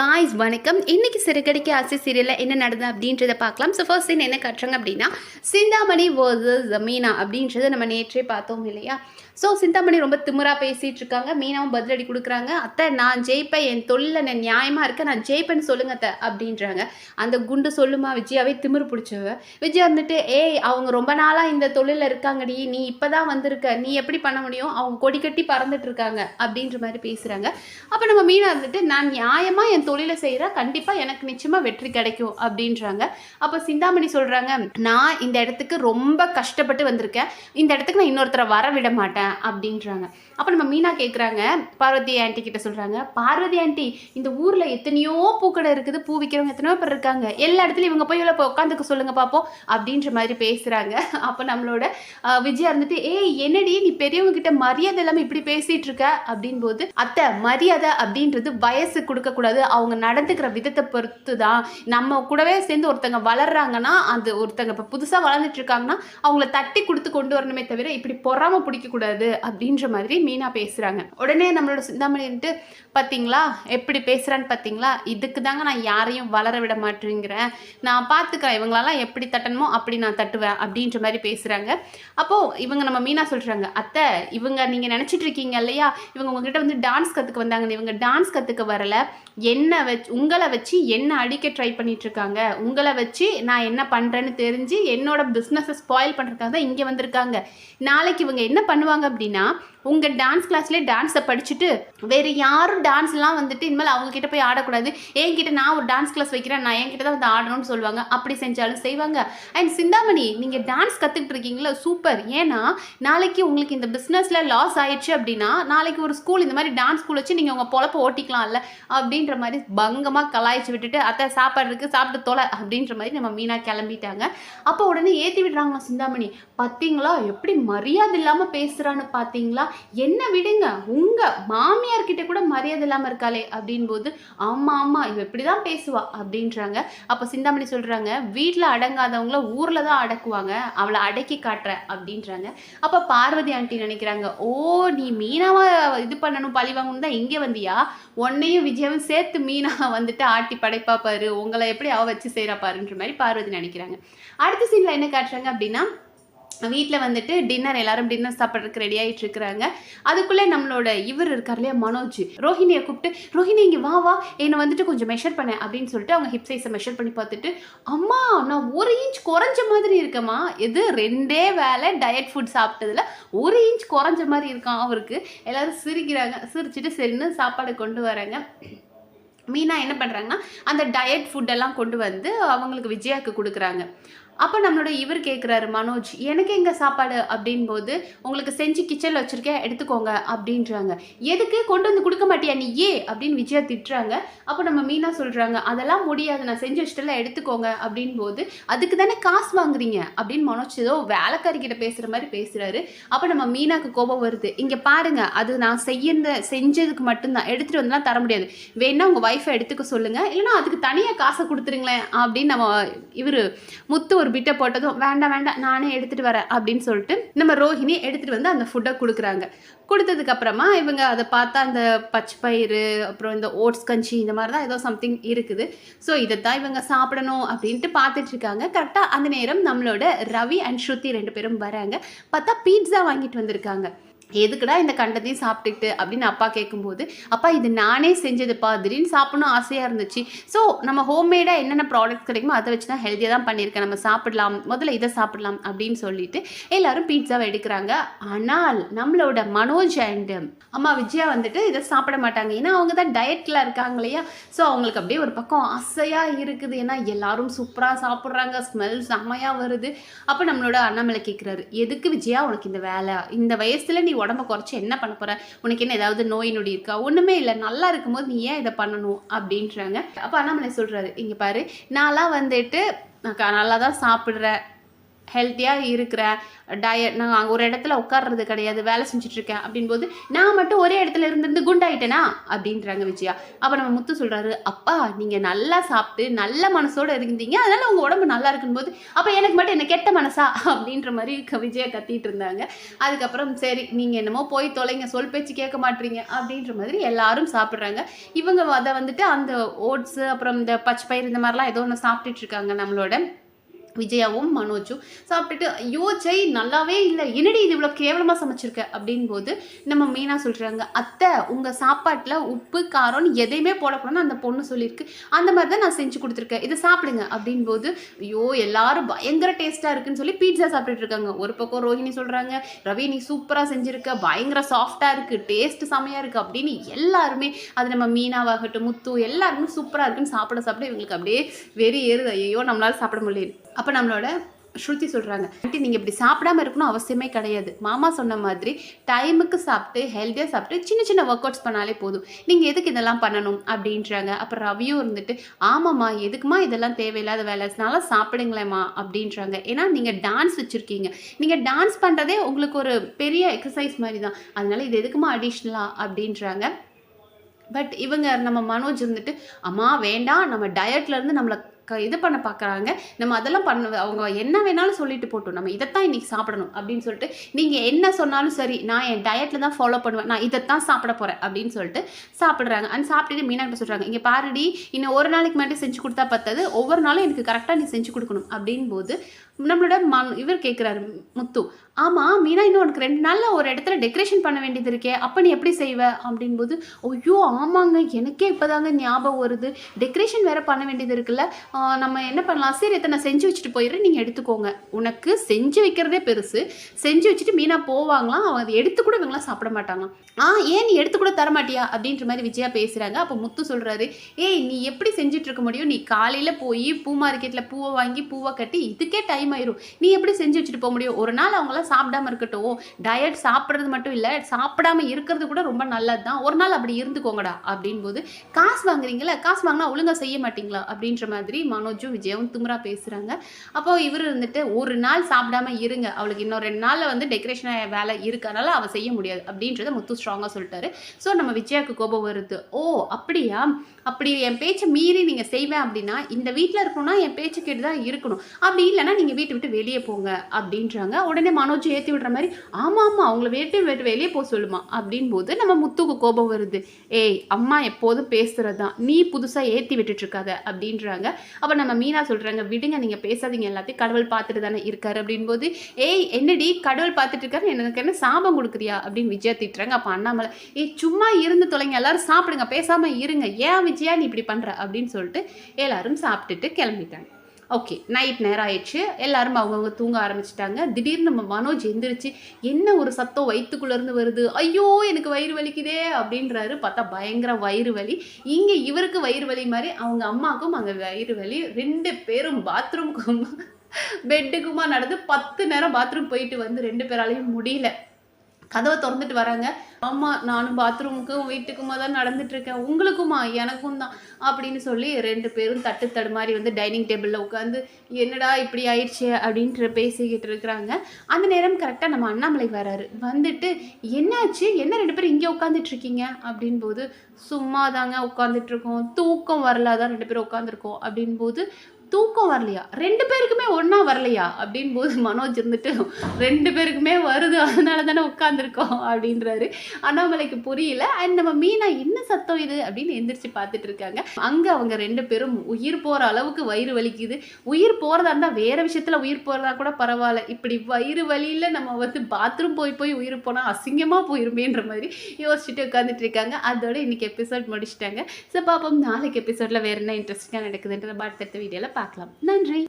Guys வணக்கம். இன்னைக்கு சிறுகடிக்கு ஆசை சீரியலில் என்ன நடந்தது அப்படின்றத பார்க்கலாம். ஸோ ஃபர்ஸ்ட் சீன் என்ன கட்டுறாங்க அப்படின்னா சிந்தாமணி வர்சஸ் மீனா அப்படின்றத நம்ம நேற்றே பார்த்தோம் இல்லையா? ஸோ சிந்தாமணி ரொம்ப திமிரா பேசிகிட்டு இருக்காங்க மீனாவும் பதிலடி கொடுக்குறாங்க. அத்தை நான் ஜெயிப்பேன். என் தொழில நான் நியாயமாக இருக்க நான் ஜெயிப்பேன்னு சொல்லுங்க அத்தை அப்படின்றாங்க. அந்த குண்டு சொல்லுமா விஜயாவே திமிரு பிடிச்சவ. விஜயா வந்துட்டு ஏய் அவங்க ரொம்ப நாளாக இந்த தொழிலில் இருக்காங்கடி. நீ இப்போ தான் வந்திருக்க. நீ எப்படி பண்ண முடியும்? அவங்க கொடி கட்டி பறந்துட்டு இருக்காங்க அப்படின்ற மாதிரி பேசுகிறாங்க அப்போ நம்ம மீனா வந்துட்டு நான் நியாயமாக என் தொழிலை செய்கிறேன் கண்டிப்பாக எனக்கு நிச்சயமாக வெற்றி கிடைக்கும் அப்படின்றாங்க. அப்போ சிந்தாமணி சொல்கிறாங்க நான் இந்த இடத்துக்கு ரொம்ப கஷ்டப்பட்டு வந்திருக்கேன். இந்த இடத்துக்கு நான் இன்னொருத்தரை வர விட மாட்டேன். அப்படின்றாங்க. அப்போ நம்ம மீனா கேட்குறாங்க பார்வதி ஆண்டி கிட்ட சொல்கிறாங்க பார்வதி ஆண்டி இந்த ஊரில் எத்தனையோ பூக்கடை இருக்குது பூ விற்கிறவங்க எத்தனையோ பேர் இருக்காங்க. எல்லா இடத்துலையும் இவங்க போய் உள்ள உட்காந்துக்க சொல்லுங்க பார்ப்போம் அப்படின்ற மாதிரி பேசுகிறாங்க அப்போ நம்மளோட விஜயா இருந்துட்டு ஏய் என்னடி நீ பெரியவங்க கிட்ட மரியாதை இல்லாமல் இப்படி பேசிகிட்டு இருக்க? அப்படின் போது அத்தை மரியாதை அப்படின்றது வயசு கொடுக்கக்கூடாது அவங்க நடந்துக்கிற விதத்தை பொறுத்து தான் நம்ம கூடவே சேர்ந்து ஒருத்தங்க வளர்றாங்கன்னா அந்த ஒருத்தங்க இப்போ புதுசாக வளர்ந்துட்டு இருக்காங்கன்னா அவங்கள தட்டி கொடுத்து கொண்டு வரணுமே தவிர இப்படி பொறாம பிடிக்கக்கூடாது அப்படின்ற மாதிரி மீனா பேசுகிறாங்க உடனே நம்மளோட சிந்தாமணின்ட்டு பார்த்தீங்களா எப்படி பேசுகிறான்னு பார்த்தீங்களா இதுக்கு தாங்க நான் யாரையும் வளர விட மாட்டேங்கிறேன். நான் பார்த்துக்கிறேன் இவங்களெல்லாம் எப்படி தட்டணுமோ அப்படி நான் தட்டுவேன் அப்படின்ற மாதிரி பேசுகிறாங்க அப்போது இவங்க நம்ம மீனா சொல்கிறாங்க அத்தை இவங்க நீங்கள் நினச்சிட்டு இருக்கீங்க இல்லையா? இவங்க உங்ககிட்ட வந்து டான்ஸ் கற்றுக்க வந்தாங்க. இவங்க டான்ஸ் கற்றுக்க வரல. என்ன வச்சு உங்களை வச்சு என்ன அடிக்க ட்ரை பண்ணிட்டு இருக்காங்க? உங்களை வச்சு நான் என்ன பண்ணுறேன்னு தெரிஞ்சு என்னோட பிஸ்னஸை ஸ்பாயில் பண்ணுறதுக்காக தான் இங்கே வந்திருக்காங்க. நாளைக்கு இவங்க என்ன பண்ணுவாங்க அப்படின்னா உங்கள் டான்ஸ் கிளாஸ்லேயே டான்ஸை படிச்சுட்டு வேறு யாரும் டான்ஸ்லாம் வந்துட்டு இனிமேல் அவங்கக்கிட்ட போய் ஆடக்கூடாது. என்கிட்ட நான் ஒரு டான்ஸ் கிளாஸ் வைக்கிறேன் நான் என்கிட்ட தான் வந்து ஆடணும்னு சொல்லுவாங்க. அப்படி செஞ்சாலும் செய்வாங்க. அண்ட் சிந்தாமணி நீங்கள் டான்ஸ் கற்றுக்கிட்டு இருக்கீங்களா சூப்பர் ஏன்னா நாளைக்கு உங்களுக்கு இந்த பிஸ்னஸில் லாஸ் ஆயிடுச்சு அப்படின்னா நாளைக்கு ஒரு ஸ்கூல் இந்த மாதிரி டான்ஸ் ஸ்கூல் வச்சு நீங்கள் உங்கள் பொழப்ப ஓட்டிக்கலாம்ல அப்படின்ற மாதிரி பங்கமாக கலாய்ச்சி விட்டுட்டு அத்தை சாப்பாடு இருக்குது சாப்பிட்டு தொலை அப்படின்ற மாதிரி நம்ம மீனாக கிளம்பிட்டாங்க. அப்போ உடனே ஏற்றி விடுறாங்களா சிந்தாமணி. பார்த்தீங்களா எப்படி மரியாதை இல்லாமல் பேசுகிறான்னு பார்த்தீங்களா என்ன விடுங்க உங்கள் மாமியார் கிட்ட கூட மரியாதை இல்லாமல் இருக்காளே அப்படின் போது ஆமாம் ஆமாம் இவ இப்படி தான் பேசுவா அப்படின்றாங்க. அப்போ சிந்தாமணி சொல்கிறாங்க வீட்டில் அடங்காதவங்கள ஊரில் தான் அடக்குவாங்க அவளை அடக்கி காட்டுற அப்படின்றாங்க. அப்போ பார்வதி ஆண்டி நினைக்கிறாங்க ஓ நீ மீனாவை இது பண்ணணும் பழி வாங்கணும் தான் இங்கே வந்தியா? உன்னையும் விஜயாவும் சேர்த்து மீனா வந்துட்டு ஆட்டி படைப்பா பாரு உங்களை எப்படி அவ வச்சு செய்கிறா பாருன்ற மாதிரி பார்வதி நினைக்கிறாங்க. அடுத்த சீனில் என்ன காட்டுறாங்க அப்படின்னா வீட்டில் வந்துட்டு டின்னர் எல்லாரும் டின்னர் சாப்பிட்றதுக்கு ரெடி ஆகிட்டு இருக்கிறாங்க. அதுக்குள்ளே நம்மளோட இவர் இருக்கார் இல்லையா மனோஜ். ரோஹிணியை கூப்பிட்டு ரோஹிணி இங்கே வா வா. என்னை வந்துட்டு கொஞ்சம் மெஷர் பண்ணேன் அப்படின்னு சொல்லிட்டு அவங்க ஹிப் சைஸை மெஷர் பண்ணி பார்த்துட்டு அம்மா நான் ஒரு இன்ச் குறைஞ்ச மாதிரி இருக்கேம்மா. இது ரெண்டே வேலை டயட் ஃபுட் சாப்பிட்டதுல ஒரு இன்ச் குறைஞ்ச மாதிரி இருக்கான் அவருக்கு? எல்லோரும் சிரிக்கிறாங்க. சிரிச்சிட்டு சரின்னு சாப்பாடு கொண்டு வராங்க மீனா என்ன பண்ணுறாங்கன்னா அந்த டயட் ஃபுட்டெல்லாம் கொண்டு வந்து அவங்களுக்கு விஜயாக்கு கொடுக்குறாங்க. அப்போ நம்மளோட இவர் கேட்குறாரு மனோஜ் எனக்கு எங்கே சாப்பாடு? அப்படின் போது உங்களுக்கு செஞ்சு கிச்சனில் வச்சுருக்கேன் எடுத்துக்கோங்க அப்படின்றாங்க. எதுக்கு? கொண்டு வந்து கொடுக்க மாட்டியா நீ? ஏ? அப்படின்னு விஜயா திட்டுறாங்க. அப்போ நம்ம மீனா சொல்கிறாங்க அதெல்லாம் முடியாது நான் செஞ்சு வச்சுட்டுல எடுத்துக்கோங்க அப்படின் போது அதுக்கு தானே காசு வாங்குறீங்க? அப்படின்னு மனோஜ் ஏதோ வேலைக்காரிக்கிட்ட பேசுகிற மாதிரி பேசுகிறாரு அப்போ நம்ம மீனாக்கு கோபம் வருது. இங்கே பாருங்க அது நான் செய்யிருந்த செஞ்சதுக்கு மட்டும்தான் எடுத்துகிட்டு வந்தால் தர முடியாது. வேணா உங்கள் ஒய்ஃபை எடுத்துக்க சொல்லுங்கள் இல்லைன்னா அதுக்கு தனியாக காசை கொடுத்துருங்களேன் அப்படின்னு நம்ம இவர் முத்து ஒரு பிட்டை போட்டதும் வேண்டாம் வேண்டாம் நானே எடுத்துகிட்டு வரேன் அப்படின்னு சொல்லிட்டு நம்ம ரோஹிணி எடுத்துகிட்டு வந்து அந்த ஃபுட்டை கொடுக்குறாங்க. கொடுத்ததுக்கப்புறமா இவங்க அதை பார்த்தா அந்த பச்சை பயிறு அப்புறம் இந்த ஓட்ஸ் கஞ்சி இந்த மாதிரி தான் ஏதோ சம்திங் இருக்குது. ஸோ இதை தான் இவங்க சாப்பிடணும் அப்படின்ட்டு பார்த்துட்டு இருக்காங்க. கரெக்டாக அந்த நேரம் நம்மளோட ரவி அண்ட் ஸ்ருதி ரெண்டு பேரும் வராங்க. பார்த்தா பீட்சா வாங்கிட்டு வந்திருக்காங்க. எதுக்குடா இந்த கண்டத்தையும் சாப்பிட்டுட்டு அப்படின்னு அப்பா கேட்கும்போது அப்பா இது நானே செஞ்சதுப்பா திடீர்னு சாப்பிடணும் ஆசையாக இருந்துச்சு. ஸோ நம்ம ஹோம்மேடாக என்னென்ன ப்ராடக்ட்ஸ் கிடைக்குமோ அதை வச்சு தான் ஹெல்த்தியாக தான் பண்ணியிருக்கேன். நம்ம சாப்பிடலாம். முதல்ல இதை சாப்பிடலாம் அப்படின்னு சொல்லிட்டு எல்லாரும் பீட்சாவை எடுக்கிறாங்க. ஆனால் நம்மளோட மனோஜ் அண்ட் அம்மா விஜயா வந்துட்டு இதை சாப்பிட மாட்டாங்க. ஏன்னா அவங்க தான் டயட்டில் இருக்காங்க இல்லையா? ஸோ அவங்களுக்கு அப்படியே ஒரு பக்கம் ஆசையாக இருக்குது. ஏன்னா எல்லாரும் சூப்பராக சாப்பிட்றாங்க. ஸ்மெல் செம்மையாக வருது. அப்போ நம்மளோட அண்ணாமலை கேட்குறாரு எதுக்கு விஜயா உனக்கு இந்த வேலை? இந்த வயசில் நீ உடம்ப குறைச்சி என்ன பண்ண போற? உனக்கு என்ன ஏதாவது நோய் நொடி இருக்கா? ஒன்றுமே இல்லை. நல்லா இருக்கும்போது நீ ஏன் இதை பண்ணணும் அப்படின்றாங்க. அப்போ அண்ணாமலை சொல்கிறாரு இங்கே பாரு நான்லாம் வந்துட்டு நான் நல்லா தான் சாப்பிட்றேன். ஹெல்த்தியாக இருக்கிறேன் டயட் நான் அங்கே ஒரு இடத்துல உட்கார்றது கிடையாது வேலை செஞ்சுட்ருக்கேன் அப்படின்போது நான் மட்டும் ஒரே இடத்துல இருந்துருந்து குண்டாயிட்டேனா? அப்படின்றாங்க விஜயா. அப்போ நம்ம முத்து சொல்கிறாரு அப்பா நீங்கள் நல்லா சாப்பிட்டு நல்ல மனசோடு இருந்தீங்க அதனால் உங்கள் உடம்பு நல்லா இருக்கும்போது அப்போ எனக்கு மட்டும் என்ன கெட்ட மனசா? அப்படின்ற மாதிரி க- விஜயா கத்திட்டு இருந்தாங்க. அதுக்கப்புறம் சரி நீங்கள் என்னமோ போய் தொலைங்க சொல் பேச்சு கேட்க மாட்டீங்க அப்படின்ற மாதிரி எல்லாரும் சாப்பிட்றாங்க. இவங்க அதை வந்துட்டு அந்த ஓட்ஸு அப்புறம் இந்த பச்சை பயிர் இந்த மாதிரிலாம் ஏதோ ஒன்று சாப்பிட்டுட்டு இருக்காங்க நம்மளோட. விஜயாவும் மனோஜும் சாப்பிட்டுட்டு ஐயோ ஜெய் நல்லாவே இல்லை. என்னடி இது இவ்வளோ கேவலமாக சமைச்சிருக்க? அப்படின் போது நம்ம மீனா சொல்கிறாங்க அத்தை உங்கள் சாப்பாட்டில் உப்பு காரம்னு எதையுமே போடக்கூடாதுன்னு அந்த பொண்ணு சொல்லியிருக்கு. அந்த மாதிரி தான் நான் செஞ்சு கொடுத்துருக்கேன். இதை சாப்பிடுங்க. அப்படின் போது ஐயோ எல்லாரும் பயங்கர டேஸ்ட்டாக இருக்குன்னு சொல்லி பீட்சா சாப்பிட்டுட்டு இருக்காங்க. ஒரு பக்கம் ரோஹிணி சொல்கிறாங்க ரவி நீ சூப்பராக செஞ்சுருக்க. பயங்கர சாஃப்டாக இருக்குது டேஸ்ட் செமையாக இருக்குது அப்படின்னு எல்லாருமே அது நம்ம மீனாவாகட்டும் முத்து எல்லாருமே சூப்பராக இருக்குன்னு சாப்பிட சாப்பிட இவங்களுக்கு அப்படியே வெறி ஏறுது. ஐயோ நம்மளால் சாப்பிட முடியல. அப்போ நம்மளோட ஸ்ருதி சொல்கிறாங்க ஆண்டி நீங்கள் இப்படி சாப்பிடாம இருக்கணும் அவசியமே கிடையாது. மாமா சொன்ன மாதிரி டைமுக்கு சாப்பிட்டு ஹெல்த்தியாக சாப்பிட்டு சின்ன சின்ன ஒர்க் அவுட்ஸ் பண்ணாலே போதும். நீங்கள் எதுக்கு இதெல்லாம் பண்ணணும்? அப்படின்றாங்க. அப்புறம் ரவியும் இருந்துட்டு ஆமாம்மா எதுக்குமா இதெல்லாம் தேவையில்லாத வேலை? நல்லா சாப்பிடுங்களேம்மா. அப்படின்றாங்க. ஏன்னா நீங்கள் டான்ஸ் வச்சுருக்கீங்க. நீங்கள் டான்ஸ் பண்ணுறதே உங்களுக்கு ஒரு பெரிய எக்ஸசைஸ் மாதிரி தான். அதனால இது எதுக்குமா அடிஷ்னலாக அப்படின்றாங்க. பட் இவங்க நம்ம மனோஜ் இருந்துட்டு அம்மா வேண்டாம். நம்ம டயட்ல இருந்து நம்மளை இது பண்ண பார்க்குறாங்க நம்ம அதெல்லாம் பண்ண அவங்க என்ன வேணாலும் சொல்லிட்டு போட்டோம். நம்ம இதைத்தான் இன்றைக்கி சாப்பிடணும் அப்படின்னு சொல்லிட்டு நீங்கள் என்ன சொன்னாலும் சரி நான் என் டயட்டில் தான் ஃபாலோ பண்ணுவேன் நான் இதைத்தான் சாப்பிட போகிறேன் அப்படின்னு சொல்லிட்டு சாப்பிட்றாங்க. அண்ட் சாப்பிட்டுட்டு மீனா சொல்கிறாங்க இங்கே பாருடி இன்னும் ஒரு நாளைக்கு மட்டும் செஞ்சு கொடுத்தா பத்தாது ஒவ்வொரு நாளும் எனக்கு கரெக்டாக நீ செஞ்சு கொடுக்கணும். அப்படின் போது நம்மளோட மன் இவர் கேட்குறாரு முத்து. ஆமாம் மீனா இன்னும் உனக்கு ரெண்டு நாளில் ஒரு இடத்துல டெக்கரேஷன் பண்ண வேண்டியது இருக்கே. அப்போ நீ எப்படி செய்வ? அப்படின்போது ஐயோ ஆமாங்க. எனக்கே இப்போதாங்க ஞாபகம் வருது. டெக்கரேஷன் வேறு பண்ண வேண்டியது இருக்குல்ல. நம்ம என்ன பண்ணலாம்? சரி இதை நான் செஞ்சு வச்சுட்டு போயிடுறேன். நீங்கள் எடுத்துக்கோங்க. உனக்கு செஞ்சு வைக்கிறதே பெருசு. செஞ்சு வச்சுட்டு மீனா போவாங்களாம். அவன் அதை எடுத்து கூட இவங்களாம் சாப்பிட மாட்டாங்களாம். ஆ ஏன் நீ எடுத்து கூட தர மாட்டியா? அப்படின்ற மாதிரி விஜயா பேசுகிறாங்க அப்போ முத்து சொல்கிறாரு ஏய் நீ எப்படி செஞ்சுட்டு இருக்க முடியும்? நீ காலையில் போய் பூ மார்க்கெட்டில் பூவை வாங்கி பூவை கட்டி இதுக்கே டைம் டைமாயிரும் நீ எப்படி செஞ்சு வச்சுட்டு போக முடியும்? ஒரு நாள் அவங்களாம் சாப்பிடாம இருக்கட்டும். டயட் சாப்பிட்றது மட்டும் இல்லை சாப்பிடாம இருக்கிறது கூட ரொம்ப நல்லது தான் ஒரு நாள் அப்படி இருந்துக்கோங்கடா அப்படின் போது காசு வாங்குறீங்களா காசு வாங்கினா ஒழுங்கா செய்ய மாட்டீங்களா? அப்படின்ற மாதிரி மனோஜும் விஜயும் திமுறா பேசுகிறாங்க அப்போ இவர் இருந்துட்டு ஒரு நாள் சாப்பிடாம இருங்க. அவளுக்கு இன்னும் ரெண்டு நாளில் வந்து டெக்கரேஷன் வேலை இருக்கறனால அவள் செய்ய முடியாது. அப்படின்றத முத்து ஸ்ட்ராங்காக சொல்லிட்டாரு. ஸோ நம்ம விஜயாவுக்கு கோபம் வருது. ஓ அப்படியா? அப்படி என் பேச்சை மீறி நீங்கள் செய்வேன் அப்படின்னா இந்த வீட்டில் இருக்கணும்னா என் பேச்சு கேட்டு தான் இருக்கணும். அப்படி இல்லைன்னா நீங்கள் வீட்டை விட்டு வெளியே போங்க அப்படின்றாங்க. உடனே மனோஜ் ஏற்றி விடுற மாதிரி ஆமாம் ஆமாம் அவங்கள வீட்டை விட்டு வெளியே போக சொல்லுமா அப்படின் போது நம்ம முத்துக்கு கோபம் வருது. ஏய் அம்மா எப்போதும் பேசுகிறது தான் நீ புதுசாக ஏற்றி விட்டுட்ருக்காத அப்படின்றாங்க. அப்போ நம்ம மீனா சொல்கிறாங்க விடுங்க நீங்கள் பேசாதீங்க எல்லாத்தையும் கடவுள் பார்த்துட்டு தானே இருக்காரு அப்படின்போது ஏய் என்னடி கடவுள் பார்த்துட்டு இருக்காரு எனக்கு என்ன சாபம் கொடுக்குறியா? அப்படின்னு விஜயா திட்டுறாங்க. அப்போ அண்ணாமலை ஏய் சும்மா இருந்து தொலைங்க எல்லாரும் சாப்பிடுங்க பேசாமல் இருங்க. ஏன் விஜயா நீ இப்படி பண்ணுற அப்படின்னு சொல்லிட்டு எல்லாரும் சாப்பிட்டுட்டு கிளம்பிட்டாங்க. ஓகே நைட் நேரம் ஆயிடுச்சு. எல்லாரும் அவங்கவுங்க தூங்க ஆரம்பிச்சிட்டாங்க. திடீர்னு நம்ம மனோஜ் எந்திரிச்சு என்ன ஒரு சத்தம் வயிற்றுக்குள்ளேருந்து வருது? ஐயோ எனக்கு வயிறு வலிக்குதே அப்படின்றாரு. பார்த்தா பயங்கர வயிறு வலி. இங்கே இவருக்கு வயிறு வலி மாதிரி அவங்க அம்மாவுக்கும் அங்கே வயிறு வலி. ரெண்டு பேரும் பாத்ரூமுக்கும் பெட்டுக்குமா நடந்து பத்து நேரம் பாத்ரூம் போயிட்டு வந்து ரெண்டு பேராலையும் முடியல. கதவை திறந்துட்டு வராங்க. ஆமாம் நானும் பாத்ரூமுக்கும் வீட்டுக்குமா தான் நடந்துட்டு இருக்கேன் உங்களுக்குமா? எனக்கும் தான். அப்படின்னு சொல்லி ரெண்டு பேரும் தட்டு தடுமாறி வந்து டைனிங் டேபிளில் உட்காந்து என்னடா இப்படி ஆயிடுச்சு? அப்படின்ட்டு பேசிக்கிட்டு இருக்கிறாங்க. அந்த நேரம் கரெக்டாக நம்ம அண்ணாமலை வராரு. வந்துட்டு என்னாச்சு? என்ன ரெண்டு பேரும் இங்கே உட்காந்துட்டு இருக்கீங்க அப்படின் போது சும்மா தாங்க உட்காந்துட்டு இருக்கோம் தூக்கம் வரல ரெண்டு பேரும் உட்காந்துருக்கோம். அப்படின் போது தூக்கம் வரலையா? ரெண்டு பேருக்குமே ஒன்றா வரலையா? அப்படின் போது மனோஜ் இருந்துட்டு ரெண்டு பேருக்குமே வருது. அதனால தானே உட்காந்துருக்கோம். அப்படின்றாரு. அண்ணாமலைக்கு புரியல. அண்ட் நம்ம மீனா என்ன சத்தம் இது அப்படின்னு எந்திரிச்சு பார்த்துட்டு இருக்காங்க. அங்கே அவங்க ரெண்டு பேரும் உயிர் போகிற அளவுக்கு வயிறு வலிக்குது. உயிர் போகிறதா இருந்தால் வேறு விஷயத்தில் உயிர் போகிறதா கூட பரவாயில்ல. இப்படி வயிறு வலியில் நம்ம வந்து பாத்ரூம் போய் போய் உயிர் போனால் அசிங்கமாக போயிருமேன்ற மாதிரி யோசிச்சுட்டு உட்காந்துட்டு இருக்காங்க. அதோட இன்னைக்கு எபிசோட் முடிச்சிட்டாங்க. ஸோ பாப்போம் நாளைக்கு எபிசோடில் வேறு என்ன இன்ட்ரெஸ்டிங்காக நடக்குதுன்ற அடுத்தடுத்த வீடியோவில் பார்க்கலாம். நன்றி.